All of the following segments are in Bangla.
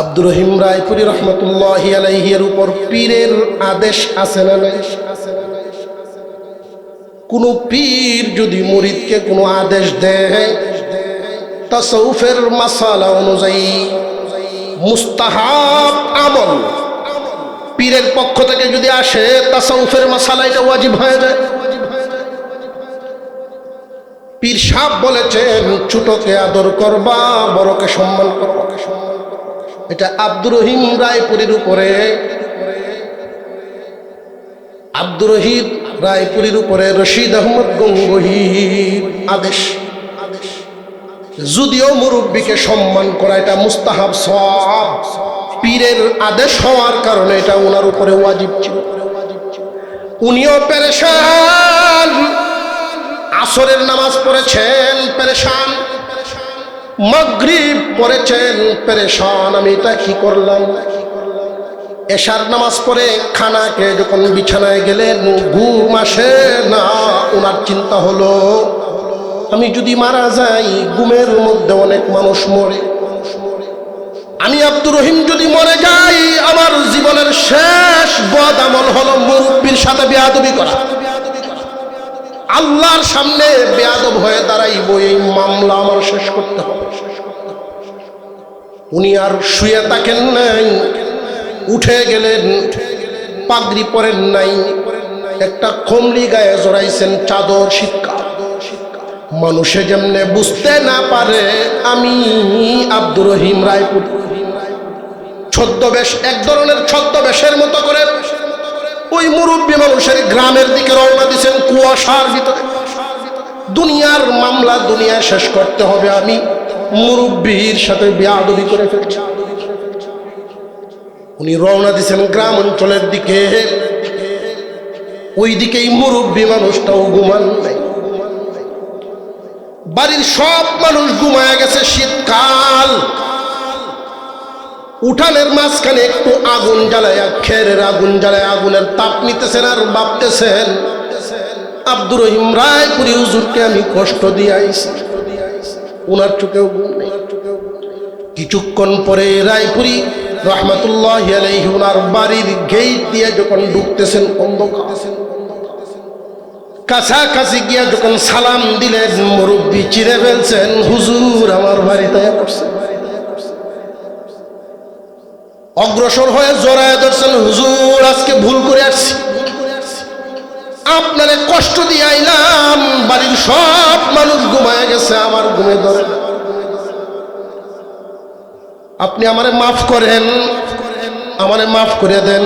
আব্দুর রহিম রায়পুরি রহমতুল্লাহ আলাইহির উপর পীরের আদেশ আছে না কোন পীর যদি মুরিদকে কোনো আদেশ দেয়, তাসৌফের মাসালা অনুযায়ী মুস্তাহাব আমল পীরের পক্ষ থেকে যদি আসে তাসাউফের মাসালা এটা ওয়াজিব হয়ে যায়। পীর সাহ বলেছেন, ছোটকে আদর করবা, বড়কে সম্মান করবা। এটা আব্দুর রহিম রায়পুরীর উপরে। আব্দুর রহিম রায়পুরীর উপরে রশিদ আহমদ গঙ্গহির আদেশ। যদিও মুরব্বীকে সম্মান করা এটা মুস্তাহাব সব পীরের আদেশ হওয়ার কারণে এটা ওনার উপরে ওয়াজিব ছিল। উনিও পেরেশান, আসরের নামাজ পড়েছেন, পেরেশান। মগরিব পড়েছেন, পেরেশান, আমি এটা কি করলাম? এশার নামাজ পড়ে খানাকে যখন বিছানায় গেলেন, ঘুম আসে না ওনার চিন্তা হলো, আমি যদি মারা যাই, ঘুমের মধ্যে অনেক মানুষ মরে। আমি আব্দুর রহিম যদি মরে যাই, আমার জীবনের শেষ বদ আমল হলো মুরব্বীর সাথে বেয়াদবি করা। আল্লাহর সামনে বেয়াদব হয়ে দাঁড়াইব, এই মামলা আমার শেষ করতে হবে। উনি আর শুয়ে থাকেন নাই, উঠে গেলেন, পাগড়ি পরেন নাই, একটা কমলি গায়ে জড়াইছেন চাদর শিক্ষা। মানুষে যেমনে বুঝতে না পারে, আমি আব্দুর রহিম রায়পুর। ছদ্মবেশ, এক ধরনের ছদ্মবেশের মতো করে ওই মুরব্বী মানুষের গ্রামের দিকে রওনা দিচ্ছেন কুয়াশার ভিতরে। দুনিয়ার মামলা দুনিয়া শেষ করতে হবে আমি। মুরব্বীর সাথে বেয়াদবি করে ফেলছি। উনি রওনা দিচ্ছেন গ্রাম অঞ্চলের দিকে। ওই দিকেই মুরব্বী মানুষটাও ঘুমান নাই। বাড়ির সব মানুষ ঘুমায় গেছে শীতকাল। উঠানের মাঝখানে একটু আগুন জ্বালায় খেরের আগুন জ্বালায় আগুনের তাপ নিতেছেন আর ভাবতেছেন, আব্দুর রহিম রায়পুরি হুজুরকে আমি কষ্ট দিয়ে আইছি। ওনার চোখেও কিছুক্ষণ পরে রায়পুরি রহমতুল্লাহ আলাইহি ওনার বাড়ির গেট দিয়ে যখন ঢুকতেছেন অন্ধকার, কাছাকাছি গিয়া যখন সালাম দিলেন মুরব্বী চিরে ফেলছেন, হুজুর, আমার বাড়িতে পড়ছে অগ্রসর হয়ে জড়ায় ধরছেন, হুজুর, আজকে ভুল করে আসছি। আপনারে কষ্ট দিয়ে আইলাম, বাড়ির সব মানুষ ঘুমায় গেছে, আমার ঘুমে ধরে আপনি আমারে মাফ করেন, আমারে মাফ করে দেন।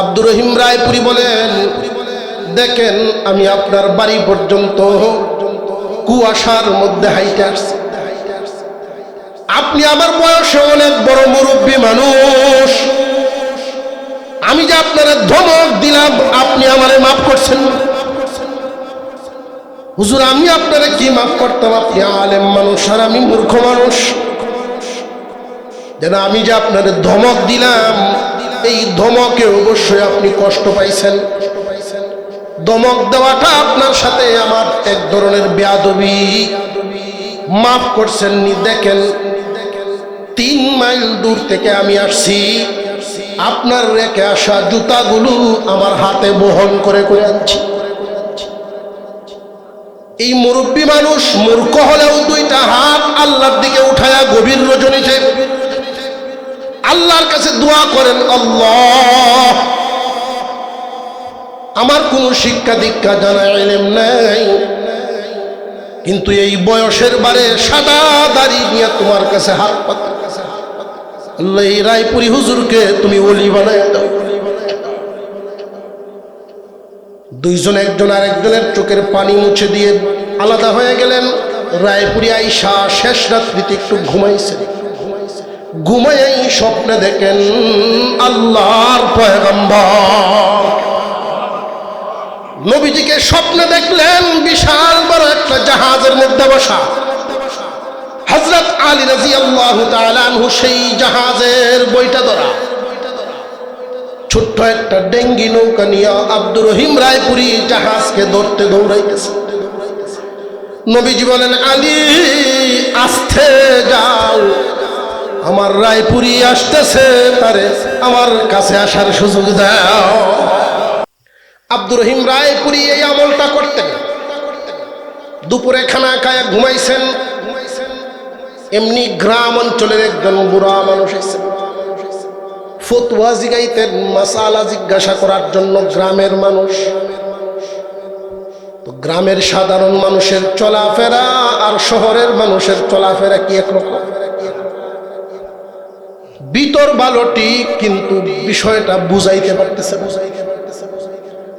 আব্দুর রহিম রায়পুরি বলেন, দেখেন, আমি আপনার বাড়ি পর্যন্ত কুয়াশার মধ্যে হাইটে আসছি। আপনি আমার বয়সে অনেক বড় মুরব্বী মানুষ। আমি যে আপনার ধমক দিলাম, আপনি আমারে মাফ করছেন। হুজুর, আমি আপনারে কি মাফ করতাম? আপনি আলেম মানুষ আর আমি মূর্খ মানুষ। যেন আমি যে আপনার ধমক দিলাম, এই ধমকে অবশ্যই আপনি কষ্ট পাইছেন। ধমক দেওয়াটা আপনার সাথে আমার এক ধরনের বেয়াদবি। মাফ করছেন নি দেখেন। তিন মাইল দূর থেকে আমি আসছি। আপনার রেখে আসা জুতাগুলো আমার হাতে বহন করে করে আনছি। এই মুরব্বী মানুষ মূর্খ হলেও দুইটা হাত আল্লাহর দিকে উঠায়া গভীর রজনীতে আল্লাহর কাছে দোয়া করেন, আল্লাহ, আমার কোনো শিক্ষা দীক্ষা জানা এলেম নাই। কিন্তু এই বয়সের বারে সাদা দাড়ি নিয়ে তোমার কাছে হাত এই রায়পুরি হুজুরকে তুমি অলি বানায় দাও। দুইজন একজন আরেকজনের চোখের পানি মুছে দিয়ে আলাদা হয়ে গেলেন। রায়পুরি আইসা শেষ রাত্রিতে একটু ঘুমাইছে। ঘুমাই স্বপ্নে দেখেন আল্লাহর পয়গম্বর। নবীজিকে স্বপ্নে দেখলেন বিশাল বড় একটা জাহাজের মধ্যে বসা। হজরত আলী রাজি আল্লাহ সেই জাহাজের বইটা ধরা। ছোট্ট একটা ডেঙ্গি নৌকা নিয়ে আব্দুর রহিম রায়পুরি জাহাজকে ধরতে দৌড়াইতেছে। নবীজি বলেন, আলী, আস্তে যাও। আমার রায়পুরি আসতেছে, তারে আমার কাছে আসার সুযোগ দাও। আব্দুর রহিম রায়পুরি এই আমলটা করতেন দুপুরে খানা খায়, ঘুমাইছেন। এমনি গ্রাম অঞ্চলের একজন বুড়া মানুষ এসেছেন ফতুয়া জিগাইতেন, মাসালা জিজ্ঞাসা করার জন্য গ্রামের মানুষ। গ্রামের সাধারণ মানুষের চলাফেরা আর শহরের মানুষের চলাফেরা কি একরকম? বালোটি কিন্তু বিষয়টা বুঝাইতে পারতেছে না।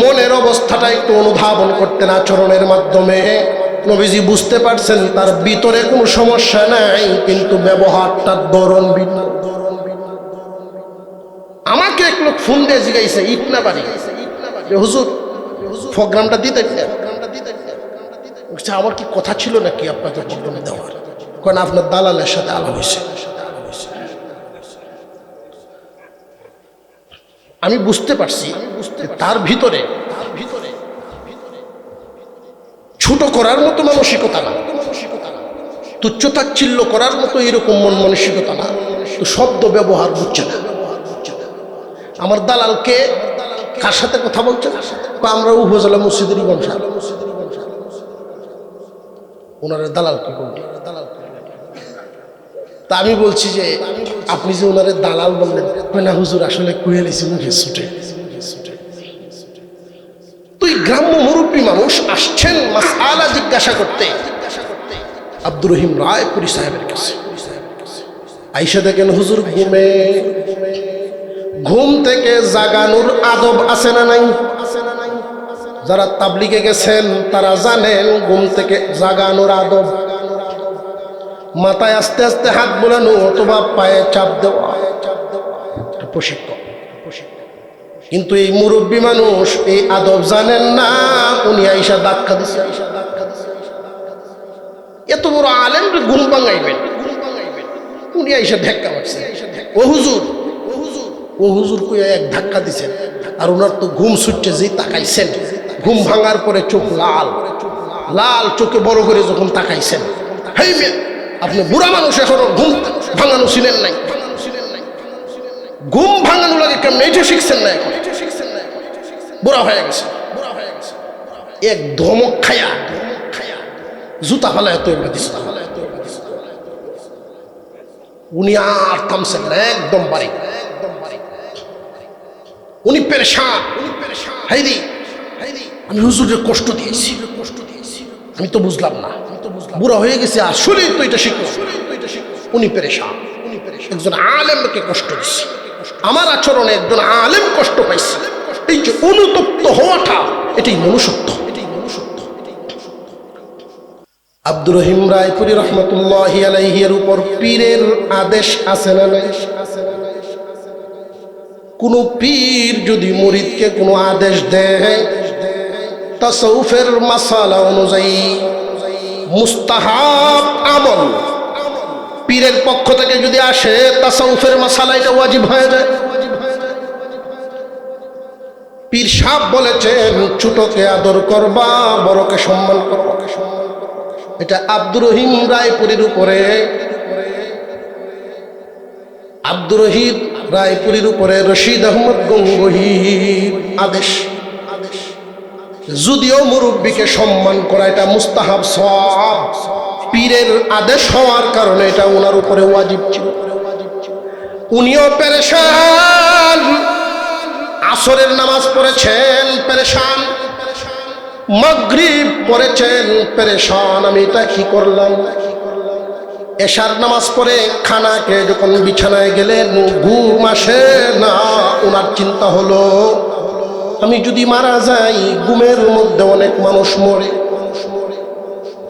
মনের অবস্থাটা একটু অনুধাবন করতেন আচরণের মাধ্যমে। নবীজি বুঝতে পারছেন তার ভিতরে কোনো সমস্যা নাই, কিন্তু ব্যবহারটার ধরন ভিন্ন। আমাকে এক লোক ফোন দিয়ে জিগাইছে ইটনা বাড়ি? হুজুর প্রোগ্রামটা দিতে আমার কি কথা ছিল নাকি আপনাকে প্রোগ্রামে দেওয়ার? কারণ আপনার দালালের সাথে আলাপ হয়েছে। আমি বুঝতে পারছি তার ভিতরে ছোট করার মতো মানসিকতা না। তুচ্ছ তাচ্ছিল্য করার মতো এরকম মন মানসিকতা না। তো শব্দ ব্যবহার বুঝছে না। আমার দালালকে কার সাথে কথা বলছে? আমরা উপজেলা মসজিদের বংশা ওনারা দালাল কি করবে? তা আমি বলছি যে আপনি যে ওনারে দালাল বললেন না, হুজুর, আসলে কুয়ে লিছি মুখে ছুটে। তুই গ্রাম্য মুরব্বী মানুষ আসছেন মাসালা জিজ্ঞাসা করতে। আব্দুর রহিম রায় রায়পুরি সাহেবের কাছে। আইসা দেখেন, হুজুর, ঘুমে। ঘুম থেকে জাগানোর আদব আছে না নাই? যারা তাবলিগে গেছেন, তারা জানেন, ঘুম থেকে জাগানোর আদব মাথায় আস্তে আস্তে হাত বোলানো, অথবা পায়ে চাপ দেওয়া। প্রশিক্ষণ কিন্তু এই মুরব্বী মানুষ এই আদব জানেন না, উনি আইসা ধাক্কা দিছে। এত বড় আলেম ঘুম ভাঙাইবেন। উনি আইসা ধাক্কা মারছে। ও হুজুর ও হুজুর কইয়া এক ধাক্কা দিছেন। আর ওনার তো ঘুম ছুটছে, যেই তাকাইছেন। ঘুম ভাঙার পরে চোখ লাল। লাল চোখে বড় করে যখন তাকাইছেন। হেই আপনি বুড়া মানুষ এখনও, ঘুম ভাঙানো ছিলেন নাই। ঘুম ভাঙানো লাগে কেমন? এইটা শিখছেন না এখন? বুড়া হয়ে গেছে। এক ধমক খায়া, জুতা ফালায় তো এবার দিস উনি আর থামছেন না, একদম বাড়ি। উনি পেরেশান। হাইদি, আমি হুজুরের কষ্ট দিয়েছি কষ্ট দিয়েছি। আমি তো বুঝলাম না। বুড়া হয়ে গেছে আসলেই তো এটা শিখো। উনি পেরেশান। একজন আলেমকে কষ্ট দিচ্ছি আমার আচরণে একজন আলেম কষ্ট পাইছে। এই যে অনুতপ্ত হওয়াটা, এটাই মনুষ্যত্ব। আব্দুর রহিম রায়পুরি রহমতুল্লাহ আলাইহির উপর পীরের আদেশ আছে না কোন পীর যদি মুরিদকে কোনো আদেশ দেয় তাসৌফের মাসালা অনুযায়ী মুস্তাহাব আমল। পীরের পক্ষ থেকে যদি আসে, তাসাউফের মাসালা এটা ওয়াজিব হয়ে যায়। পীর সাহ বলেছেন, ছোটকে আদর করবা, বড়কে সম্মান করবা। এটা আব্দুর রহিম রায়পুরীর উপরে। আব্দুর রহিম রায়পুরীর উপরে রশিদ আহমদ গঙ্গহির আদেশ। যদিও মুরব্বীকে সম্মান করা এটা মুস্তাহাব সব পীরের আদেশ হওয়ার কারণে এটা ওনার উপরে ওয়াজিব ছিল। উনিও পেরেশান, আসরের নামাজ পড়েছেন, পেরেশান। মগরিব পড়েছেন, পেরেশান। আমি এটা কি করলাম? এশার নামাজ পড়ে খানাকে যখন বিছানায় গেলেন, ঘুম আসে না ওনার চিন্তা হলো আমি যদি মারা যাই গুমের মধ্যে অনেক মানুষ মরে।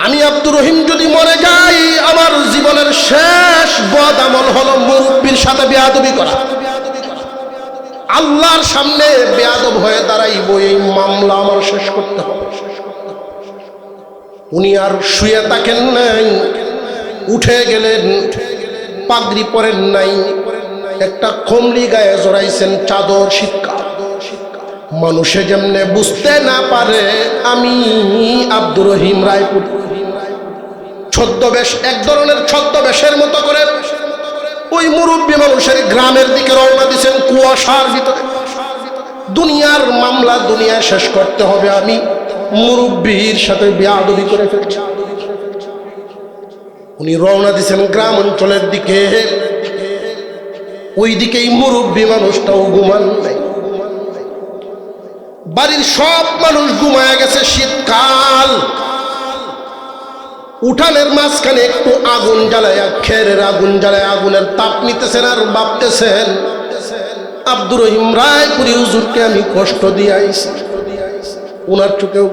আমি আব্দুর রহিম যদি মরে যাই, আমার জীবনের শেষ বদ আমল হলো মুরব্বীর সাথে বেয়াদবি করা। আল্লাহর সামনে বেয়াদব হয়ে দাঁড়াইব, এই মামলা আমার শেষ করতে হবে। উনি আর শুয়ে থাকেন নাই, উঠে গেলেন, পাগড়ি পরেন নাই, একটা কমলি গায়ে জড়াইছেন চাদর, শীতকাল। মানুষে যেমনে বুঝতে না পারে, আমি আব্দুর রহিম রায়পুর। ছদ্মবেশ, এক ধরনের ছদ্মবেশের মতো করে ওই মুরব্বী মানুষের গ্রামের দিকে রওনা দিচ্ছেন কুয়াশার ভিতরে। দুনিয়ার মামলা দুনিয়া শেষ করতে হবে আমি। মুরব্বীর সাথে বেয়াদবি করে ফেলছি। উনি রওনা দিচ্ছেন গ্রাম অঞ্চলের দিকে। ওই দিকেই মুরব্বী মানুষটাও ঘুমান নাই। বাড়ির সব মানুষ ঘুমায় গেছে শীতকাল। উঠানের মাঝখানে একটু আগুন জ্বালায় খেরের আগুন জ্বালায়, আগুনের তাপ নিতেছেন আর ভাবতেছেন, আব্দুর রহিম রায়পুরি হুজুরকে আমি কষ্ট দিয়ে আইছি উনার চোখেও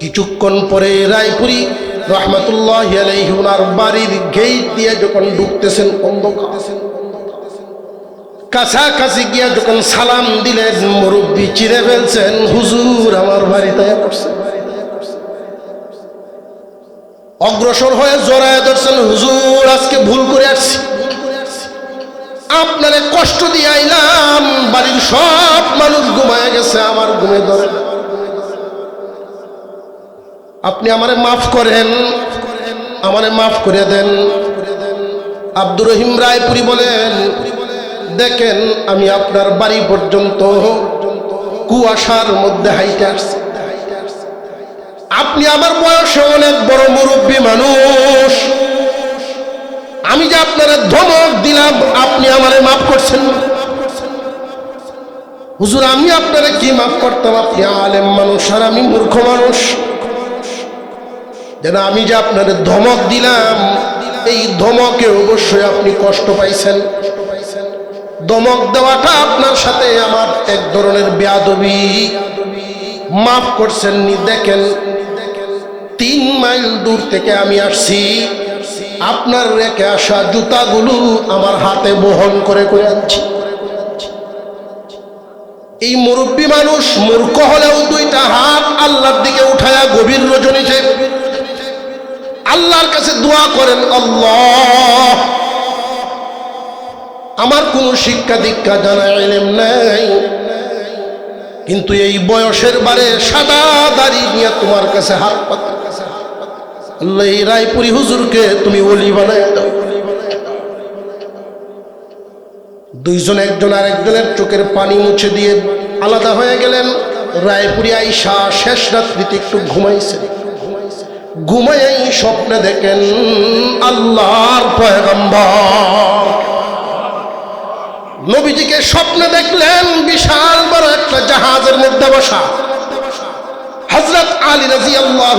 কিছুক্ষণ পরে রায়পুরি রহমতুল্লাহ আলাইহি উনার বাড়ির গেট দিয়ে যখন ঢুকতেছেন অন্ধকার। কাছাকাছি গিয়া যখন সালাম দিলেন মুরব্বী চিরে ফেলছেন, হুজুর, আমার বাড়িতে পড়ছেন অগ্রসর হয়ে জড়ায় ধরছেন, হুজুর, আজকে ভুল করে আসছি। আপনারে কষ্ট দিয়ে আইলাম, বাড়ির সব মানুষ ঘুমায় গেছে, আমার ঘুমে ধরে আপনি আমারে মাফ করেন, আমারে মাফ করে দেন। আব্দুর রহিম রায়পুরি বলেন দেখেন, আমি আপনার বাড়ি পর্যন্ত কুয়াশার মধ্যে হাইটে আসছি। আপনি আমার বয়সে অনেক বড় মুরব্বী মানুষ। আমি যে আপনার ধমক দিলাম, আপনি আমারে মাফ করছেন হুজুর, আমি আপনারা কি মাফ করতাম? আপনি আলেম মানুষ আর আমি মূর্খ মানুষ। যেন আমি যে আপনার ধমক দিলাম, এই ধমকে অবশ্যই আপনি কষ্ট পাইছেন। ধমক দেওয়াটা আপনার সাথে আমার এক ধরনের বেয়াদবি। মাফ করছেন নি দেখেন। তিন মাইল দূর থেকে আমি আসছি। আপনার রেখে আসা জুতাগুলো আমার হাতে বহন করে করে আনছি। এই মুরব্বী মানুষ মূর্খ হলেও দুইটা হাত আল্লাহর দিকে উঠায়া গভীর রজনীতে। আল্লাহর কাছে দোয়া করেন, আল্লাহ। আমার কোনো শিক্ষা দীক্ষা জানা এলেম নাই। কিন্তু এই বয়সের বারে সাদা দাড়ি নিয়ে তোমার কাছে হাত পাতা আল্লাহ, এই রায়পুরি হুজুরকে তুমি অলি বানায় দাও। দুইজন একজন আরেকজনের চোখের পানি মুছে দিয়ে আলাদা হয়ে গেলেন। রায়পুরি আইসা শেষ রাত্রিতে একটু ঘুমাইছেন ঘুমাই স্বপ্নে দেখেন আল্লাহর পয়গম্বর। নবীজিকে স্বপ্নে দেখলেন বিশাল বড় একটা জাহাজের মধ্যে বসা। হজরত আলী রাজি আল্লাহ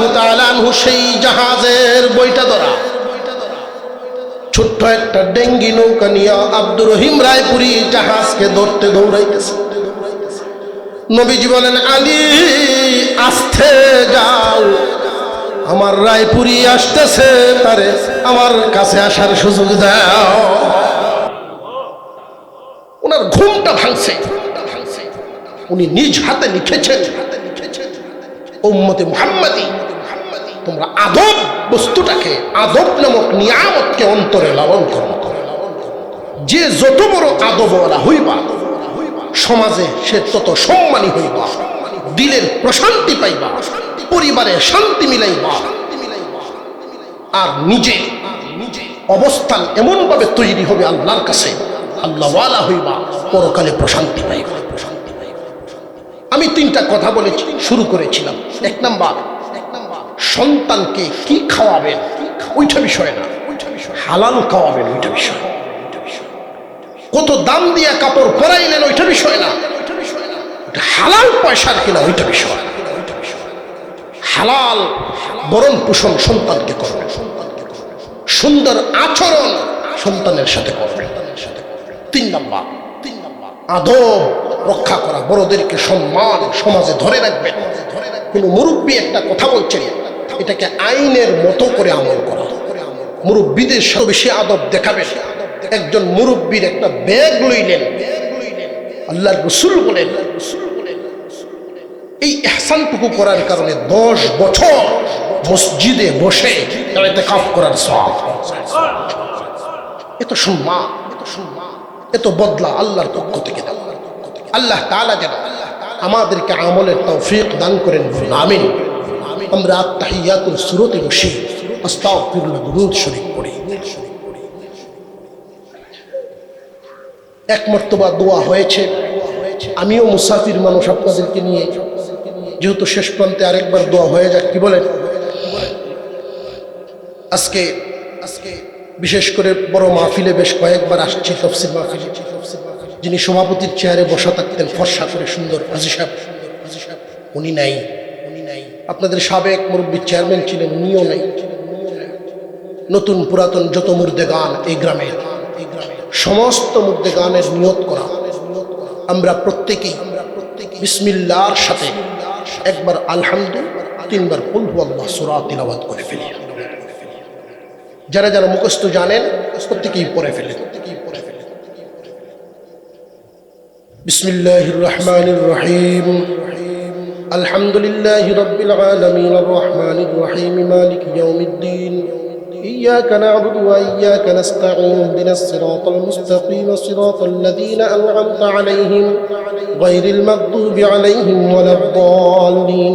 সেই জাহাজের বইটা ধরা। ছোট্ট একটা ডেঙ্গি নৌকা নিয়ে আব্দুর রহিম রায়পুরি জাহাজকে ধরতে দৌড়াইতেছে। নবীজি বলেন, আলী, আস্তে যাও। আমার রায়পুরি আসতেছে, তারে আমার কাছে আসার সুযোগ দাও। ওনার ঘুমটা ভাঙছে। উনি নিজ হাতে লিখেছেন, উম্মতে মুহাম্মাদি, তোমরা আদব বস্তুটাকে, আদব নামক নিয়ামতকে অন্তরে লালন করো। যে যত বড় আদবওয়ালা হইবা, সমাজে সে তত সম্মানী হইবা, দিলের প্রশান্তি পাইবা, পরিবারে শান্তি মিলাইবা। আর নিজে অবস্থান এমনভাবে তৈরি হবে আল্লাহর কাছে আল্লাহওয়ালা হইবা, পরকালে প্রশান্তি পাইবা। আমি তিনটা কথা বলে শুরু করেছিলাম। এক নাম্বার, সন্তানকে কি খাওয়াবেন? ওইটা বিষয় না। হালাল খাওয়াবেন, ওইটা বিষয়। কত দাম দিয়ে কাপড় পরাইলেন ওইটা বিষয় না। হালাল পয়সার কিনা, ওইটা বিষয়। হালাল বরণ পোষণ সন্তানকে করবে সুন্দর আচরণ সন্তানের সাথে করবে তিন নম্বর। তিন নম্বর আদব রক্ষা করা, বড়দেরকে সম্মান সমাজে ধরে রাখবেন কোন মুরব্বী একটা কথা বলছেন এটাকে আইনের মতো করে আমল করা। মুরব্বীদের সাথে বেশি আদব দেখাবেন একজন মুরব্বীর একটা ব্যাগ লইলেন আল্লাহ রসুল বলেন, এই এহসানটুকু করার কারণে দশ বছর মসজিদে বসে কাপ করার সব এত সম্মান এত সম্মান। এত বদলা আল্লাহর পক্ষ থেকে দেওয়া আল্লাহ তাআলা যেন আমাদেরকে আমলের তৌফিক দান করেন আমিন। আমরা আত্মাহিয়াতুল সুরতে বসে আস্তাগফিরুল্লাহ দুরূদ শরীফ পড়ি। দোয়া হয়েছে। আমিও মুসাফির মানুষ আপনাদেরকে নিয়ে, যেহেতু শেষ প্রান্তে আরেকবার দোয়া হয়ে যাক, কি বলেন? আজকে আজকে বিশেষ করে বড় মাহফিলে বেশ কয়েকবার আসছি তফসির মাহফিলে। যিনি সভাপতির চেয়ারে বসা থাকতেন ফর্সা করে সুন্দর হাজি সাহেব। উনি নাই। উনি নাই আপনাদের সাবেক মুরব্বী চেয়ারম্যান ছিলেন, উনিও নাই। নতুন পুরাতন যত মুর্দে গান এই গ্রামের সমস্ত মুর্দে গানের নিয়ত করা। আমরা প্রত্যেকেই বিসমিল্লার সাথে একবার আলহামদু, তিনবার কুলহু আল্লাহ সুরা করে ফেলি। যারা যারা মুখস্থ জানেন প্রত্যেকেই পড়ে ফেলে بسم الله الرحمن الرحيم الحمد لله رب العالمين الرحمن الرحيم مالك يوم الدين إياك نعبد وإياك نستعين اهدنا الصراط المستقيم صراط الذين أنعمت عليهم غير المغضوب عليهم ولا الضالين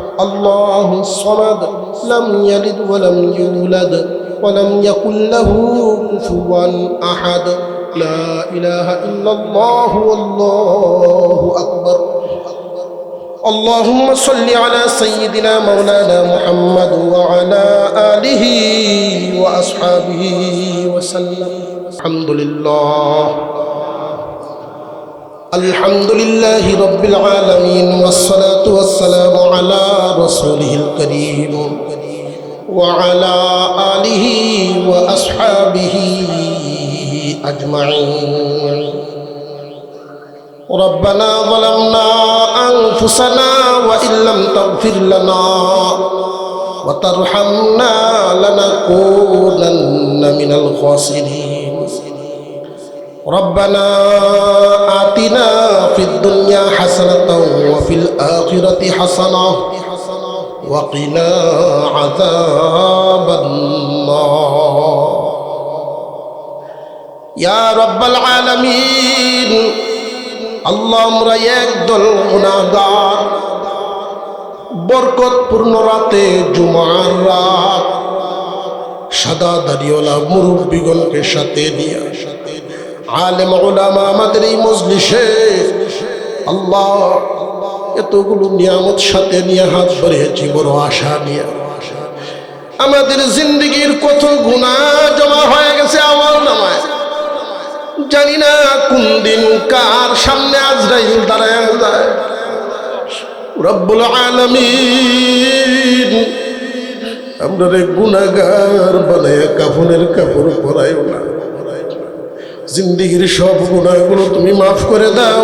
الله الصمد لم يلد ولم يولد ولم يكن له كفوا أحد. لا إله إلا الله والله أكبر. اللهم صل على سيدنا مولانا محمد وعلى آله وأصحابه وسلم. الحمد لله. الحمد لله رب العالمين والصلاة والسلام على رسوله الكريم وعلى آله وأصحابه أجمعين ربنا ظلمنا أنفسنا وإن لم تغفر لنا وترحمنا لنكونن من الخاسرين ربنا آتنا في الدنيا حسنة وفي الآخرة حسنة وقنا عذاب النار يا رب العالمين আল্লাহ আমরা একদল গুণাগার বরকতপূর্ণ রাতে জুমার রাত সাদা দাড়িওয়ালা মুরব্বীগণকে সাথে নিয়ে আলেম ওলামা আমাদের এই মজলিসে। আল্লাহ, এতগুলো নিয়ামত সাথে নিয়ে হাত ভরেছি বড় আশা নিয়ে। আমাদের জিন্দগির কত গুণা জমা হয়ে গেছে আমার নামায়। জানি না কোন দিন কার সামনে আজরাইল দাঁড়ায় যায়। রব্বুল আলমিন, আমরা রে গুণাগার বানায় কাফনের কাপড় পরাইও না। জিন্দিগির সব গুণাগুলো তুমি মাফ করে দাও।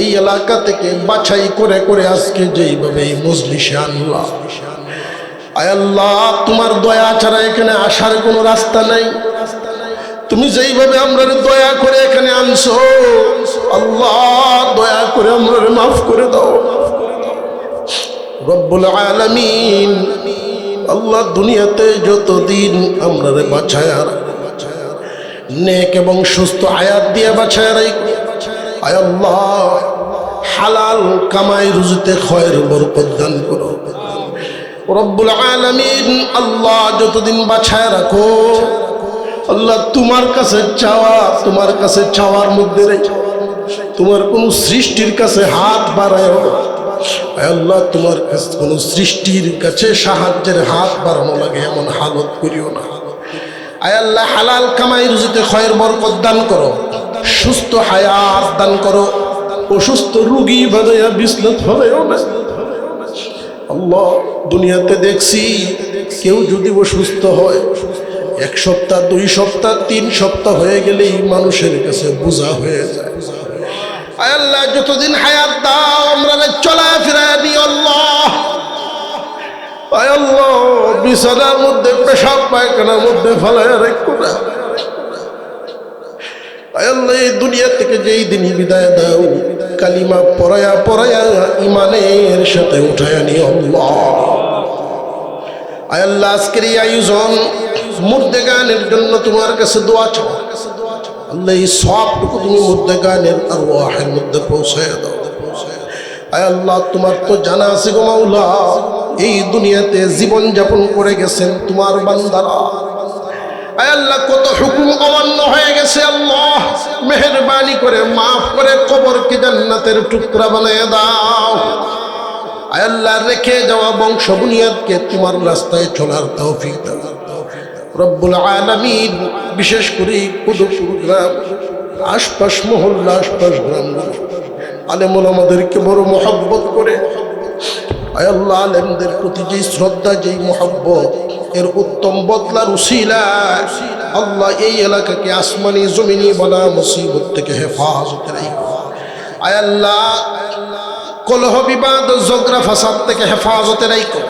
এই এলাকা থেকে বাছাই করে করে আজকে যেইভাবে এই মজলিসে আয় আল্লাহ, তোমার দয়া ছাড়া এখানে আসার কোনো রাস্তা নাই। তুমি যেইভাবে আমরা দয়া করে এখানে আনছো, আল্লাহ দয়া করে আমরা মাফ করে দাও। রব্বুল আলামিন, আল্লাহ দুনিয়াতে যতদিন আমরা বাছায় নেক এবং সুস্থ আয়াত দিয়ে বাছায় আয় আল্লাহ, হালাল কামাই রুজিতে খয়ের বরকত দান করো। রব্বুল আলামিন আল্লাহ যতদিন বাছায় রাখো, আল্লাহ তোমার কাছে চাওয়া, তোমার কাছে চাওয়ার মধ্যে রেখে তোমার কোন সৃষ্টির কাছে হাত বাড়ায় আল্লাহ, তোমার কাছে কোন সৃষ্টির কাছে সাহায্যের হাত বাড়ানো লাগে, এমন হালত করিও না। আয় আল্লাহ, হালাল কামাই রুজিতে খয়ের বরকত দান করো। সুস্থ হায়াত দান করো। অসুস্থ রুগী বানাইয়া বিছনাত ফলাইও না। আল্লাহ, দুনিয়াতে দেখছি কেউ যদি অসুস্থ হয়, এক সপ্তাহ, দুই সপ্তাহ, তিন সপ্তাহ হয়ে গেলেই মানুষের কাছে বোঝা হয়ে যায়। আয় আল্লাহ, যতদিন হায়াত দাও, আমরা চলাফেরা নি আল্লাহ আয় আল্লাহ। বিছানার মধ্যে পেশাব পায়খানার মধ্যে ফেলায় রেখো না। আল্লাহ, এই দুনিয়া থেকে যেই দিনই বিদায় দাও, কালিমা পড়ায়া পড়ায়া ইমানের সাথে উঠায় নি আল্লাহ। আজকের এই আয়োজন মুর্দে গানের জন্য তোমার কাছে দোয়া চাও। আল্লাহ, এই সবটুকু তুমি মুর্দে গানের আর ওয়াহের মধ্যে পৌঁছায় দাও। আয় আল্লাহ, তোমার তো জানা আছে গো মাওলা। এই দুনিয়াতে জীবন যাপন করে গেছেন তোমার বান্দারা। আল্লাহ, কত হুকুম অমান্য হয়ে গেছে আল্লাহ। মেহরবানি করে, মাফ করে, কবরকে জান্নাতের টুকরা বানিয়ে দাও। আল্লাহ, রেখে যাওয়া বংশ বুনিয়াদকে তোমার রাস্তায় চলার তৌফিক দাও। রব্বুল আলামিন, বিশেষ করে কুদুপুর গ্রাম আশপাশ মহল্লা, আশপাশ গ্রামগুলো আলেমুল আমাদেরকে বড় মহব্বত করে আল্লাহ আলেমদের প্রতি যেই শ্রদ্ধা যেই মহব্বত, এর উত্তম বদলার উসিলা, আল্লাহ এই এলাকাকে আসমানি, জমিনি বলা মুসিবত থেকে হেফাজত রাখো। আয় আল্লাহ, কলহ, বিবাদ জগরা ফাসাদ থেকে হেফাজতে রাখো।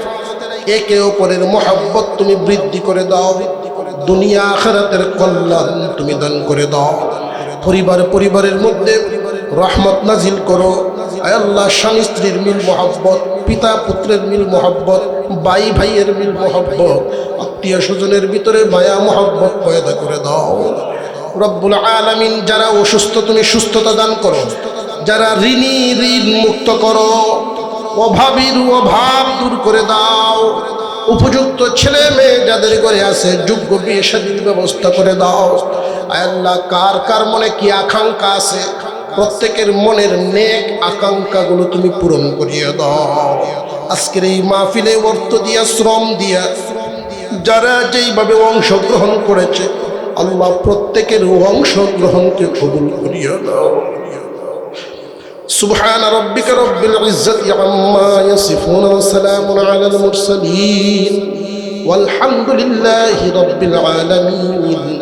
একে অপরের মহব্বত তুমি বৃদ্ধি করে দাও। দুনিয়া, আখেরাতের কল্যাণ তুমি দান করে দাও। পরিবার, পরিবারের মধ্যে রহমত নাজিল করো। আল্লাহ, স্বামী স্ত্রীর মিল, মহব্বত, পিতা পুত্রের মিল, মহব্বত, ভাই ভাইয়ের মিল, মহব্বত, আত্মীয় স্বজনের ভিতরে মায়া, মহব্বত পয়দা করে দাও। রব্বুল আলামিন, যারা অসুস্থ, তুমি সুস্থতা দান করো। যারা ঋণী, ঋণ মুক্ত করো। অভাবীর অভাব দূর করে দাও। উপযুক্ত ছেলে মেয়ে যাদের ঘরে আছে, যোগ্য বিয়ে শাদীর ব্যবস্থা করে দাও। আল্লাহ, কার কার মনে কি আকাঙ্ক্ষা আছে? প্রত্যেকের মনের নেক আকাঙ্ক্ষাগুলো তুমি পূরণ করিয়ে দাও আজকের এই মাহফিলে অর্থ দিয়া শ্রম দিয়া যারা যেইভাবে অংশগ্রহণ করেছে আল্লাহ প্রত্যেকের অংশগ্রহণকে কবুল করিয়া দাও سبحان ربك رب العزة عما يصفون وسلام على المرسلين والحمد لله رب العالمين